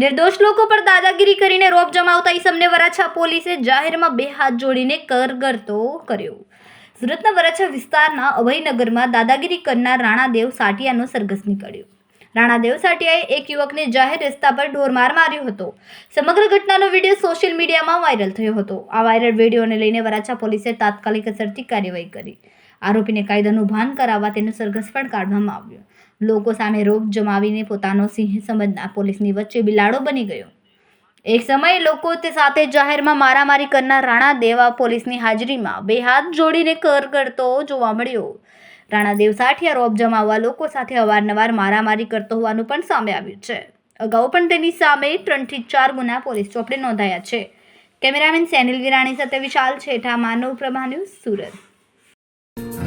નિર્દોષ લોકો પર દાદાગીરી કરીને રોપ જમાવતા ઈસમને વરાછા પોલીસે જાહેરમાં બે હાથ જોડીને કરગરતો કર્યો. સુરતના વરાછા વિસ્તારના અભયનગરમાં દાદાગીરી કરનાર રાણાદેવ સાટિયાનો સરઘસ નીકળ્યો. રાણાદેવ સાટિયાએ એક યુવકને જાહેર રસ્તા પર ઢોરમાર માર્યો હતો. સમગ્ર ઘટનાનો વીડિયો સોશિયલ મીડિયામાં વાયરલ થયો હતો. આ વાયરલ વિડીયોને લઈને વરાછા પોલીસે તાત્કાલિક અસરથી કાર્યવાહી કરી. આરોપીને કાયદાનું ભાન કરાવવા તેનું સરઘસ પણ કાઢવામાં આવ્યો. લોકો સામે રોપ જમાવીને પોતાનો સિંહ સમજનાર પોલીસની વચ્ચે બિલાડો બની ગયો. એક સમયે લોકો તે સાથે જાહેરમાં મારામારી કરનાર રાણા દેવા પોલીસની હાજરીમાં બે હાથ જોડીને કર કરતો જોવા મળ્યો. રાણાદેવ સાઠિયા રોપ જમાવવા લોકો સાથે અવારનવાર મારામારી કરતો હોવાનું પણ સામે આવ્યું છે. અગાઉ પણ તેની સામે ત્રણથી ચાર ગુના પોલીસ ચોપડે નોંધાયા છે. કેમેરામેન સેનિલ વિરાણી સાથે વિશાલ છેઠા, માનવ પ્રભા ન્યૂઝ સુરત.